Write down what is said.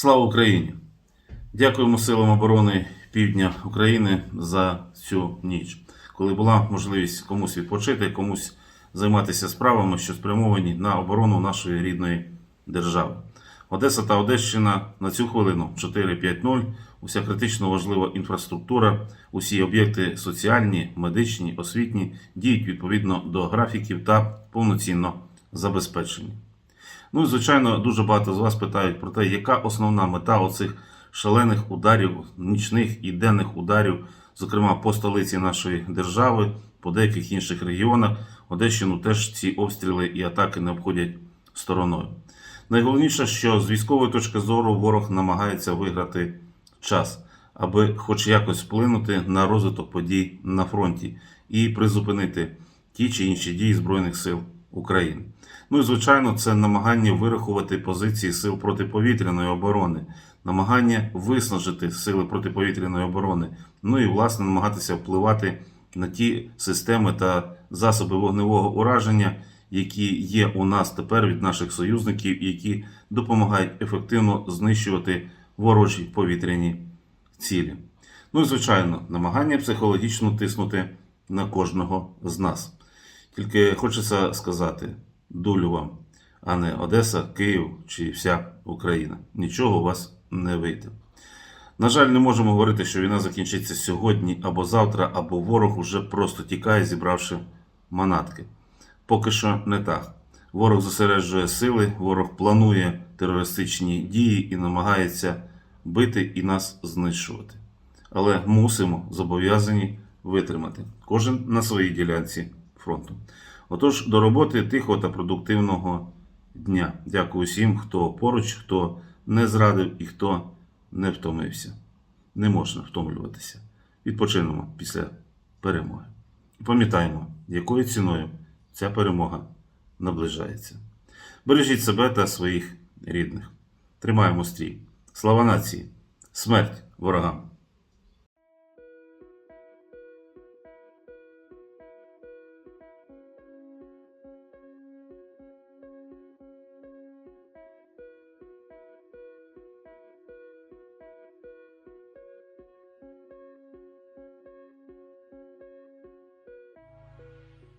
Слава Україні! Дякуємо силам оборони Півдня України за цю ніч, коли була можливість комусь відпочити, комусь займатися справами, що спрямовані на оборону нашої рідної держави. Одеса та Одещина на цю хвилину 4-5-0. Уся критично важлива інфраструктура, усі об'єкти соціальні, медичні, освітні діють відповідно до графіків та повноцінно забезпечені. Ну і звичайно, дуже багато з вас питають про те, яка основна мета оцих шалених ударів, нічних і денних ударів, зокрема по столиці нашої держави, по деяких інших регіонах. Одещину теж ці обстріли і атаки не обходять стороною. Найголовніше, що з військової точки зору ворог намагається виграти час, аби хоч якось вплинути на розвиток подій на фронті і призупинити ті чи інші дії Збройних сил України. Ну і звичайно, це намагання вирахувати позиції сил протиповітряної оборони, намагання виснажити сили протиповітряної оборони, ну і власне намагатися впливати на ті системи та засоби вогневого ураження, які є у нас тепер від наших союзників, які допомагають ефективно знищувати ворожі повітряні цілі. Ну і звичайно, намагання психологічно тиснути на кожного з нас. Тільки хочеться сказати долю вам, а не Одеса, Київ чи вся Україна. Нічого у вас не вийде. На жаль, не можемо говорити, що війна закінчиться сьогодні або завтра, або ворог уже просто тікає, зібравши манатки. Поки що не так. Ворог зосереджує сили, ворог планує терористичні дії і намагається бити і нас знищувати. Але мусимо зобов'язані витримати кожен на своїй ділянці фронту. Отож, до роботи тихого та продуктивного дня. Дякую всім, хто поруч, хто не зрадив і хто не втомився. Не можна втомлюватися. Відпочинемо після перемоги. І пам'ятаємо, якою ціною ця перемога наближається. Бережіть себе та своїх рідних. Тримаємо стрій. Слава нації! Смерть ворогам!